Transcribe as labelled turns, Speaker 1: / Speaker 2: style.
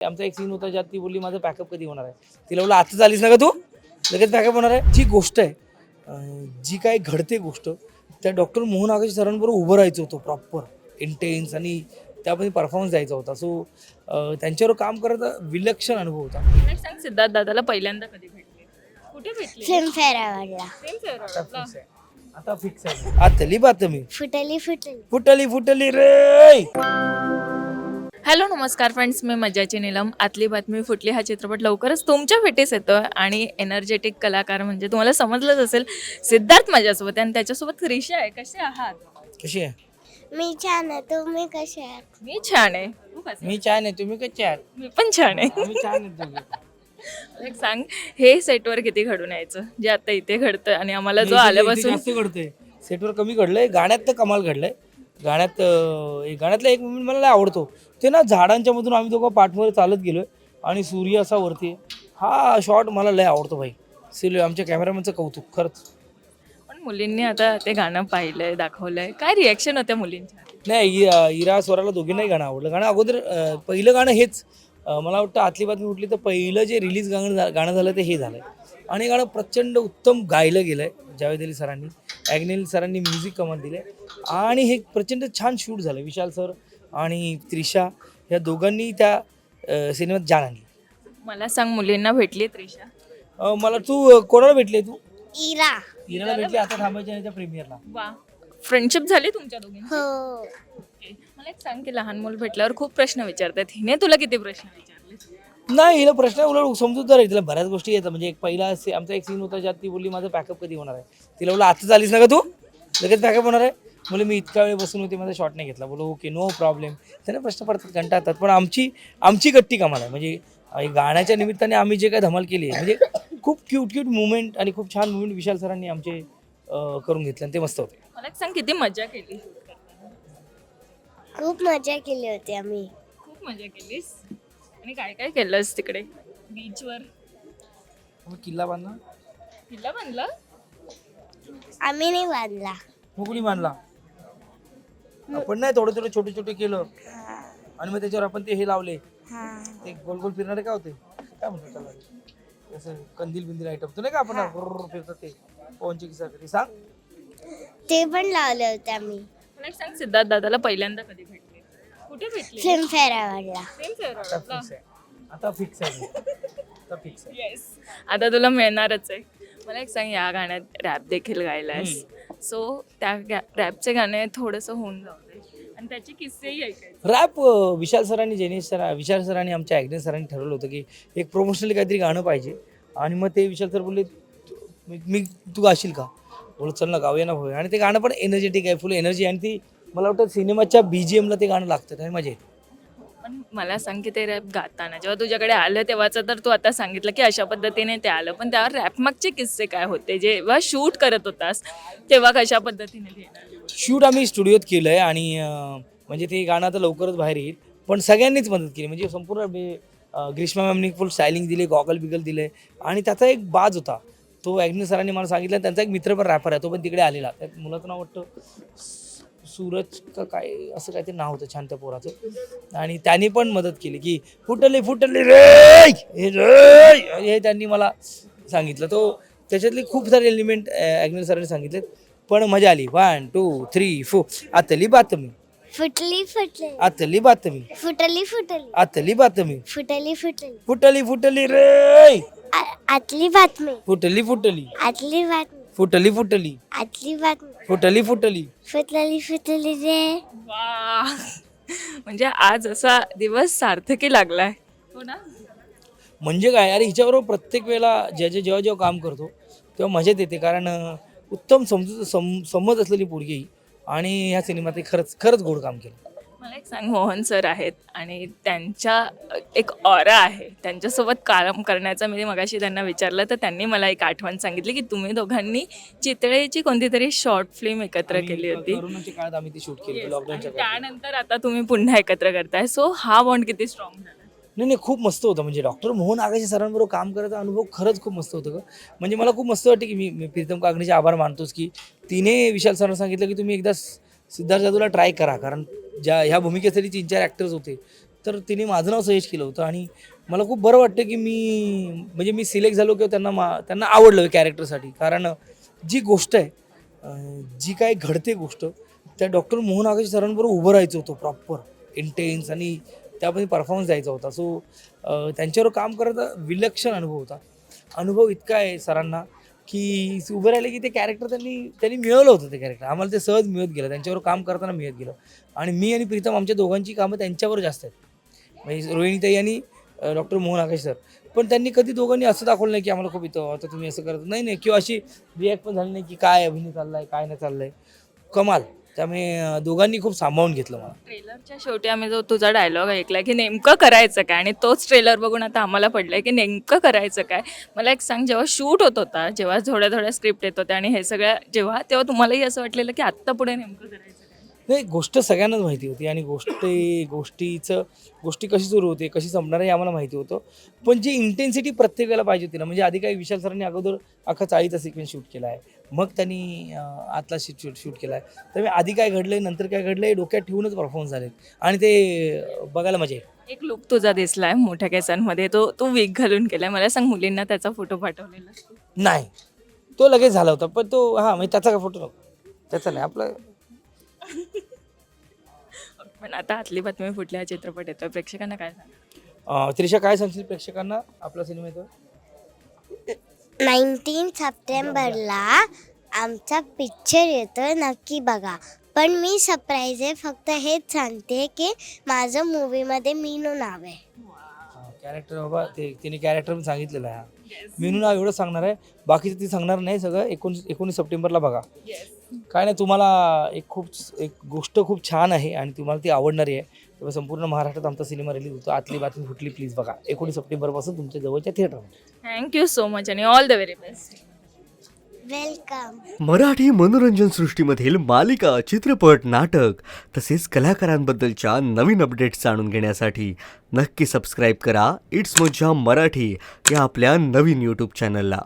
Speaker 1: आमचा एक सीन होता ज्यात ती बोलली माझं पॅकअप कधी होणार आहे? तिला बोललं आता चालीस ना का तू? लगेच पॅकअप होणार आहे. जी गोष्ट आहे. अं, जी काय घडते गोष्ट त्या डॉक्टर मोहन आगाशी सरांबरोबर उभं राहायचं होतं प्रॉपर इंटेन्स आणि त्यामध्ये परफॉर्मन्स द्यायचा होता. सो त्यांच्यावर काम करायचा विलक्षण अनुभव होता.
Speaker 2: मला एक सांग सिद्धार्थ दादाला पहिल्यांदा कधी भेटले? कुठे
Speaker 1: आता फिक्स आहे. आता फिक्स आहे. आतली बातमी
Speaker 3: फुटली फुटली.
Speaker 1: फुटली फुटली रे!
Speaker 2: हॅलो नमस्कार फ्रेंड्स मी मज्जाची नीलम. आतली बातमी फुटली हा चित्रपट लवकरच तुमच्या भेटीस येतो आणि एनर्जेटिक कलाकार म्हणजे तुम्हाला समजलंच असेल सिद्धार्थ माझ्यासोबत आणि त्याच्यासोबत रिषा आहे. कसे आहात?
Speaker 1: कशी आहे?
Speaker 3: मी छान आहे. तुम्ही कसे आहात?
Speaker 2: मी छान आहे. तू कसा
Speaker 1: मी छान आहे. तुम्ही कशी आहात?
Speaker 2: मी पण छान आहे.
Speaker 1: आम्ही छान आहे दोघे.
Speaker 2: मला एक सांग हे सेटवर किती घडून यायचं? जे आता इथे घडतं आणि आम्हाला जो
Speaker 1: नाही, इथे-
Speaker 2: आल्यापासून
Speaker 1: जास्त घडतंय. सेटवर कमी घडलंय. गाण्यात तर कमाल घडलंय. गाण्यात एक गाण्यातला एक मुमेंट मला लय आवडतो. ते ना झाडांच्या मधून आम्ही दोघं पाठमध्ये चालत गेलोय आणि सूर्य असा वरती आहे. हा शॉट मला लय आवडतो भाई. सिल आमच्या कॅमेरामॅनचं कौतुक खरंच.
Speaker 2: पण मुलींनी आता ते गाणं पाहिलंय दाखवलंय. काय रिॲक्शन होत्या मुलींच्या?
Speaker 1: नाही इ- इरा स्वराला दोघींनाही गाणं आवडलं. गाणं अगोदर अं, पहिलं गाणं हेच. अं, मला वाटतं आतली बातमी उठली तर पहिलं जे रिलीज गाणं झा- गाणं झालं ते हे झालं आणि हे गाणं प्रचंड उत्तम गायलं गेलं आहे जावेद अली सरांनी. ॲग्नेल सरांनी म्युझिक कमाल दिलं आहे आणि हे प्रचंड छान शूट झालं विशाल सर आणि त्रिशा या दोघांनी त्या सिनेमात जाण आणली.
Speaker 2: मला सांग मुलींना भेटली त्रिशा?
Speaker 1: अं, मला तू कोणाला भेटली तू?
Speaker 3: इरा.
Speaker 1: इराला भेटली आता थांबायच्या नाही त्या प्रीमियरला.
Speaker 2: वा. फ्रेंडशिप झाली तुमच्या दोघींची?
Speaker 3: हो.
Speaker 2: ओके. मला एक सांग की लहान मुलं भेटल्यावर खूप प्रश्न विचारतात. हिने तुला किती प्रश्न विचारले?
Speaker 1: नाही हिला प्रश्न उलट समजूतदार आहे तिला बऱ्याच गोष्टी येतात. म्हणजे एक पहिला से- आमचा एक सीन होता ज्यात ती बोलली माझं पॅकअप कधी होणार आहे? तिला बोललं आता चालीस ना का तू? लगेच पॅकअप होणार आहे? बोले मी इतका वेळ बसून होते माझा शॉट नाही घेतला. बोलो ओके नो प्रॉब्लेम त्यांना प्रश्न पडतात कंटाळतात. पण आमची आमची गट्टी कमाल आहे. म्हणजे अं, गाण्याच्या निमित्ताने आम्ही जे काय धमाल केली आहे म्हणजे खूप क्यूट क्यूट मुवमेंट आणि खूप छान मुवमेंट विशाल सरांनी आमचे अं, करून घेतले आणि ते मस्त होते.
Speaker 2: मला एक सांग किती मजा केली?
Speaker 3: खूप मजा केली होती आम्ही.
Speaker 2: खूप मजा केलीस? आणि काय काय केलंस तिकडे? बीचवर
Speaker 1: मग किल्ला बांधला?
Speaker 2: किल्ला बांधला?
Speaker 3: आम्ही नाही बांधला.
Speaker 1: मग कुणी बांधला? आपण नाही थोडं थोडं छोटे छोटे केलं. आणि मग त्याच्यावर आपण ते हे लावले.
Speaker 3: हा.
Speaker 1: ते गोल गोल फिरणारे काय होते? काय म्हणतो त्याला? असं कंदील बिंदील आयटम तो नाही का आपण फिरतात ते? पवनची किस्सा ते सांग?
Speaker 3: ते पण लावले होते आम्ही.
Speaker 2: मला एक सांग सिद्धार्थ दादाला पहिल्यांदा कधी भेटले? कुठे भेटले?
Speaker 3: फिल्मफेअर अवॉर्डला
Speaker 1: आता फिक्स आहे. आता फिक्स आहे. आता फिक्स आहे.
Speaker 2: येस आता तुला मिळणारच आहे. मला एक सांग या गाण्यात रॅप देखील गायलायस. सो त्या रॅपचे गाणे थोडंसं होऊन जाऊ दे. आणि त्याचे किस्सेही ऐकायचे.
Speaker 1: रॅप विशाल सरांनी जेनेश सर विशाल सरांनी आमच्या ॲग्नेस सरांनी ठरवलं होतं की एक प्रोमोशनल काहीतरी गाणं पाहिजे. आणि मग ते विशाल सर बोलले "तू- मी मी- तू गाशील का? बोलत चल ना गाऊया ना भाऊ आणि ते गाणं पण एनर्जेटिक आहे फुल एनर्जी आणि ती मला वाटतं सिनेमाच्या बी जी एमला ते गाणं लागतं आणि मजा येते.
Speaker 2: पण मला सांग की ते रॅप गाताना जेव्हा तुझ्याकडे आलं तेव्हाचं तर तू आता सांगितलं की अशा पद्धतीने ते आलं पण त्यावर रॅप मागचे किस्से काय होते? जेव्हा शूट करत होतास तेव्हा कशा पद्धतीने?
Speaker 1: शूट आम्ही स्टुडिओत केलं आहे आणि अं, म्हणजे ते गाणं आता लवकरच बाहेर येईल पण सगळ्यांनीच मदत केली म्हणजे संपूर्ण म्हणजे, अं, ग्रीष्मा मॅमनी फुल स्टायलिंग दिले गॉगल बिगल दिले आणि त्याचा एक बाज होता. तो ॲग्ने सरांनी मला सांगितलं त्यांचा एक मित्र पण रॅपर आहे तो पण तिकडे आलेला. त्यात मुलाचं नाव वाटतं सूरज का काय असं काहीतरी नाव होतं छान त्या पोराचं. आणि त्यांनी पण मदत केली की फुटले फुटले रे हे रे हे त्यांनी मला सांगितलं. तो त्याच्यातले खूप सारे एलिमेंट ॲग्नेल सरांनी सांगितले पण मजा आली. वन टू थ्री फोर आतली बातमी
Speaker 3: फुटली फुटली.
Speaker 1: आतली बातमी
Speaker 3: फुटली फुटली.
Speaker 1: आतली बातमी
Speaker 3: फुटली फुटली.
Speaker 1: फुटली फुटली रे.
Speaker 3: आतली बातमी
Speaker 1: फुटली फुटली.
Speaker 3: आतली बातमी
Speaker 1: फुटली फुटली.
Speaker 3: आतली बातमी
Speaker 1: फुटली फुटली.
Speaker 3: फुटली फुटली रे.
Speaker 2: वा. म्हणजे आज असा दिवस सार्थकी लागलाय. हो ना?
Speaker 1: म्हणजे काय अरे हिच्याबरोबर प्रत्येक वेळेला ज्या ज्या जेव्हा जेव्हा काम करतो तेव्हा मजेत येते. कारण अं, उत्तम समजूत सम समज असलेली पोरगी ही. आणि ह्या सिनेमात ते खरंच खरंच गोड काम केलं.
Speaker 2: मला एक सांग मोहन सर आहेत आणि त्यांच्या एक ऑरा आहे. त्यांच्यासोबत काम करण्याचं मी मगाशी त्यांना विचारलं तर त्यांनी मला एक आठवण सांगितली की तुम्ही दोघांनी चितळेची कोणती तरी शॉर्ट फिल्म एकत्र केली होती.
Speaker 1: आम्ही ती शूट केली
Speaker 2: त्यानंतर आता तुम्ही पुन्हा एकत्र करताय. सो हा बॉन्ड किती स्ट्रॉंग झाला?
Speaker 1: नाही नाही खूप मस्त होतं. म्हणजे डॉक्टर मोहन आगाशे सरांबरोबर काम करायचा अनुभव खरंच खूप मस्त होतं ग. म्हणजे मला खूप मस्त वाटतं की मी प्रीतम कागणीचे आभार मानतोच की तिने विशाल सरांना सांगितलं की तुम्ही एकदा सिद्धार्थ जाधवला ट्राय करा कारण ज्या ह्या भूमिकेसाठी तीन चार ॲक्टर्स होते. तर तिने माझं नाव सजेस्ट केलं होतं आणि मला खूप बरं वाटतं की मी म्हणजे मी सिलेक्ट झालो किंवा त्यांना मा त्यांना आवडलं कॅरेक्टरसाठी कारण जी गोष्ट आहे जी काय घडते गोष्ट त्या डॉक्टर मोहन आगाशे सरांबरोबर उभं राहायचं होतं प्रॉपर इंटेन्स आणि त्यामध्ये परफॉर्मन्स द्यायचा होता. सो त्यांच्यावर काम करायचा विलक्षण अनुभव होता. अनुभव इतका आहे सरांना. की उभं राहिले की ते कॅरेक्टर त्यांनी त्यांनी मिळवलं होतं ते कॅरेक्टर आम्हाला ते सहज मिळत गेलं. त्यांच्यावर काम करताना मिळत गेलं. आणि मी आणि प्रीतम आमच्या दोघांची कामं त्यांच्यावर जास्त आहेत. म्हणजे रोहिणीताई आणि डॉक्टर मोहन आकाश सर पण त्यांनी कधी दोघांनी असं दाखवलं नाही की आम्हाला खूप इथं आता तुम्ही असं करत नाही नाही. किंवा अशी रिॲक्ट पण झाली नाही की काय अभिनय चाललाय काय नाही चाललं आहे कमाल. त्यामुळे दोघांनी खूप सांभाळून घेतलं मला.
Speaker 2: ट्रेलरच्या शेवटी आम्ही जो तुझा डायलॉग ऐकला की नेमकं करायचं काय? आणि तोच ट्रेलर बघून आता आम्हाला पडलंय की नेमकं करायचं काय? मला एक सांग जेव्हा शूट होत होता जेव्हा थोड्या थोड्या स्क्रिप्ट येत होत्या आणि हे सगळं जेव्हा तेव्हा तुम्हालाही असं वाटलेलं की आत्ता पुढे नेमकं करायचं काय?
Speaker 1: नाही गोष्ट सगळ्यांनाच माहिती होती आणि गोष्टी गोष्टीचं गोष्टी कशी सुरू होते कशी संपणार हे आम्हाला माहिती होतं. पण जी इंटेन्सिटी प्रत्येक वेळेला पाहिजे होती ना म्हणजे आधी काही विशाल सरांनी अगोदर अख्खा चाळीचा सिक्वेन्स शूट केला आहे. मग त्यांनी आतला शूट शूट शूट केला. आहे त्यामुळे आधी काय घडलं आहे नंतर काय घडलं आहे डोक्यात ठेवूनच परफॉर्मन्स झाले आणि ते बघायला मजा
Speaker 2: एक लुक तुझा दिसलाय मोठ्या केसांमध्ये. तो तू वीक घालून केलाय. मला सांग मुलींना त्याचा फोटो पाठवलेला.
Speaker 1: नाही. तो लगेच झाला होता पण तो हां म्हणजे त्याचा काय फोटो नको त्याचा नाही आपला.
Speaker 2: पण आता आतली बातमी फुटल्या चित्रपट येतोय. प्रेक्षकांना काय सांग
Speaker 1: त्रिशा काय सांगशील प्रेक्षकांना? आपला सिनेमा येतो
Speaker 3: नाईन्टीन सप्टेंबरला आमचा पिक्चर येतो नक्की बघा. पण मी सरप्राईज आहे फक्त हेच सांगते की माझं मूवीमध्ये मीनू नाव आहे.
Speaker 1: कॅरेक्टर बाबा ते तिने कॅरेक्टर पण सांगितलेलं आहे हा. मीनू नाव एवढं सांगणार आहे बाकीचं ती सांगणार नाही सगळं एकोणीस एकोणीस सप्टेंबरला बघा. काय नाही तुम्हाला एक खूप एक गोष्ट खूप छान आहे आणि तुम्हाला ती आवडणारी आहे. तेव्हा संपूर्ण महाराष्ट्रात आमचा सिनेमा रिलीज होतो. आतली बातमी फुटली प्लीज बघा. एकोणीस सप्टेंबरपासून तुमच्या जवळच्या थिएटरमध्ये
Speaker 2: थँक्यू सो मच आणि all the very best
Speaker 3: welcome
Speaker 4: Marathi मनोरंजन सृष्टीमधील मालिका चित्रपट नाटक तसेच कलाकारांबद्दलच्या नवीन अपडेट्स जाणून घेण्यासाठी नक्की सबस्क्राईब करा. इट्स मज्जा मराठी या आपल्या नवीन यूट्यूब चॅनलला